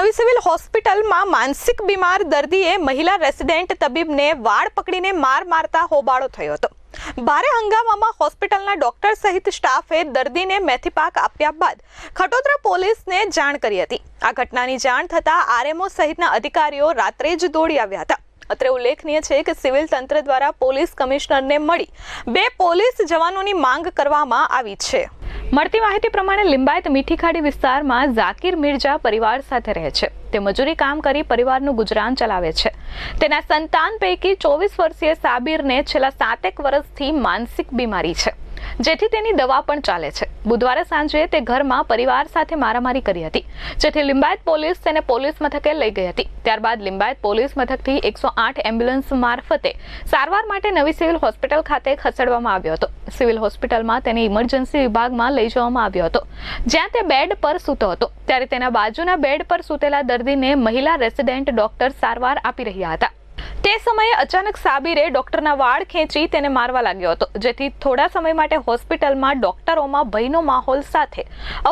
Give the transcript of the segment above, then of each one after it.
નવી સિવિલ હોસ્પિટલમાં માનસિક બીમાર દર્દીએ મહિલા રેસિડેન્ટ તબીબને વાળ પકડીને માર મારતા હોબાળો થયો હતો. ભારે હંગામામાં હોસ્પિટલના ડોક્ટર સહિત સ્ટાફે દર્દીને મેથીપાક આપ્યા બાદ ખટોદરા પોલીસને જાણ કરી હતી. આ ઘટનાની જાણ થતાં આરએમઓ સહિતના અધિકારીઓ રાત્રે જ દોડી આવ્યા હતા. અત્રે ઉલ્લેખનીય છે કે સિવિલ તંત્ર દ્વારા પોલીસ કમિશનરને મળી બે પોલીસ જવાનોની માંગ કરવામાં આવી છે. મળતી માહિતી પ્રમાણે લિંબાયત મીઠીખાડી વિસ્તારમાં ઝાકીર મિર્જા પરિવાર સાથે રહે છે. તે મજૂરી કામ કરી પરિવારનું ગુજરાન ચલાવે છે. તેના સંતાન પૈકી ચોવીસ વર્ષીય સાબિરને છેલ્લા સાતેક વર્ષથી માનસિક બીમારી છે. જેથી તેની દવા પણ ચાલે છે. બુધવારે સાંજે તે ઘરમાં પરિવાર સાથે મારામારી કરી હતી, જેથી લિંબાયત પોલીસ તેને પોલીસ મથકે લઈ ગઈ હતી. ત્યારબાદ લિંબાયત પોલીસ મથકથી એકસો આઠ એમ્બ્યુલન્સ મારફતે સારવાર માટે નવી સિવિલ હોસ્પિટલ ખાતે ખસેડવામાં આવ્યો હતો. સિવિલ હોસ્પિટલમાં તેને ઇમરજન્સી વિભાગમાં લઈ જવામાં આવ્યો હતો, જ્યાં તે બેડ પર સૂતો હતો. ત્યારે તેના બાજુના બેડ પર સૂતેલા દર્દીને મહિલા રેસિડેન્ટ ડોક્ટર સારવાર આપી રહ્યા હતા. તે સમયે અચાનક સાબિરે ડોક્ટરના વાળ ખેંચી તેને મારવા લાગ્યો હતો, જેથી થોડા સમય માટે હોસ્પિટલમાં ડોક્ટરોમાં ભયનો માહોલ સાથે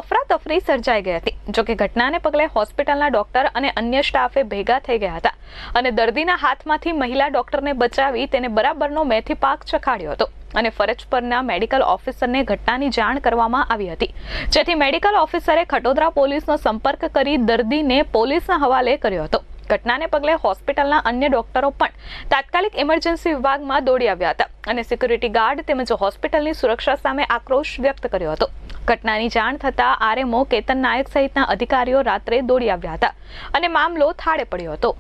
અફરાતફરી સર્જાઈ ગઈ હતી. જોકે ઘટનાને પગલે હોસ્પિટલના ડોક્ટર અને અન્ય સ્ટાફે ભેગા થઈ ગયા હતા અને દર્દીના હાથમાંથી મહિલા ડોક્ટરને બચાવી તેને બરાબરનો મેથી પાક ચખાડ્યો હતો અને ફરજ પરના મેડિકલ ઓફિસરને ઘટનાની જાણ કરવામાં આવી હતી. જેથી મેડિકલ ઓફિસરે ખટોદરા પોલીસનો સંપર્ક કરી દર્દીને પોલીસના હવાલે કર્યો હતો. ઘટનાને પગલે હોસ્પિટલના અન્ય ડોક્ટરો પણ તાત્કાલિક ઇમરજન્સી વિભાગમાં દોડી આવ્યા હતા અને સિક્યુરિટી ગાર્ડ તેમજ હોસ્પિટલની સુરક્ષા સામે આક્રોશ વ્યક્ત કર્યો હતો. ઘટનાની જાણ થતાં આરએમઓ કેતન નાયક સહિતના અધિકારીઓ રાત્રે દોડી આવ્યા હતા અને મામલો થાળે પડ્યો હતો.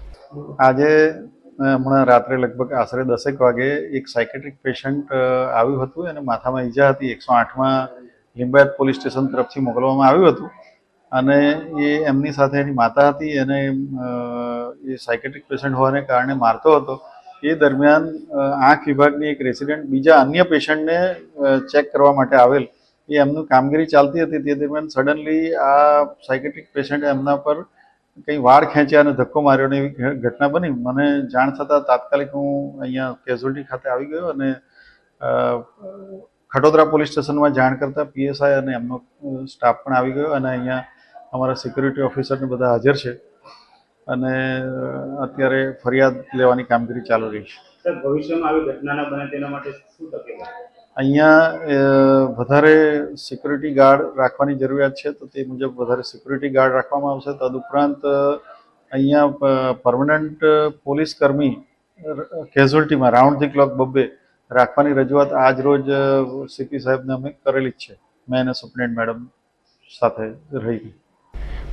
આજે હમણાં રાત્રે લગભગ આશરે દસેક વાગે એક સાયકેટ્રિક પેશન્ટ આવ્યું હતું અને માથામાં ઈજા હતી. એકસો આઠમાં લિંબાયત પોલીસ સ્ટેશન તરફથી મોકલવામાં આવ્યું હતું. અને એ એમની સાથે એની માતા હતી અને એ સાયકેટ્રિક પેશન્ટ હોવાને કારણે મારતો હતો. એ દરમિયાન આંખ વિભાગની એક રેસિડેન્ટ બીજા અન્ય પેશન્ટને ચેક કરવા માટે આવેલ. એ એમનું કામગીરી ચાલતી હતી. તે દરમિયાન સડનલી આ સાયકેટ્રિક પેશન્ટે એમના પર કંઈ વાળ ખેંચ્યા અને ધક્કો માર્યો ને એવી ઘટના બની. મને જાણ થતાં તાત્કાલિક હું અહીંયા કેઝ્યુઅલ્ટી ખાતે આવી ગયો અને ખટોદરા પોલીસ સ્ટેશનમાં જાણ કરતાં પીએસઆઈ અને એમનો સ્ટાફ પણ આવી ગયો અને અહીંયા અમારા સિક્યુરિટી ઓફિસરને બધા હાજર છે અને અત્યારે ફરિયાદ લેવાની કામગીરી ચાલુ રહી છે. ભવિષ્યમાં આવી ઘટના ન બને તેના માટે શું તકેદારી? અહીંયા વધારે સિક્યુરિટી ગાર્ડ રાખવાની જરૂરિયાત છે તો તે મુજબ વધારે સિક્યુરિટી ગાર્ડ રાખવામાં આવશે. તદુપરાંત અહીંયા પરમનન્ટ પોલીસ કર્મી કેઝ્યુઅલ્ટીમાં રાઉન્ડ ધી ક્લોક બબ્બે રાખવાની રજૂઆત આજ રોજ સીપી સાહેબને અમે કરેલી જ છે. મેં અને સુપ્રિન્ટ મેડમ સાથે રહી.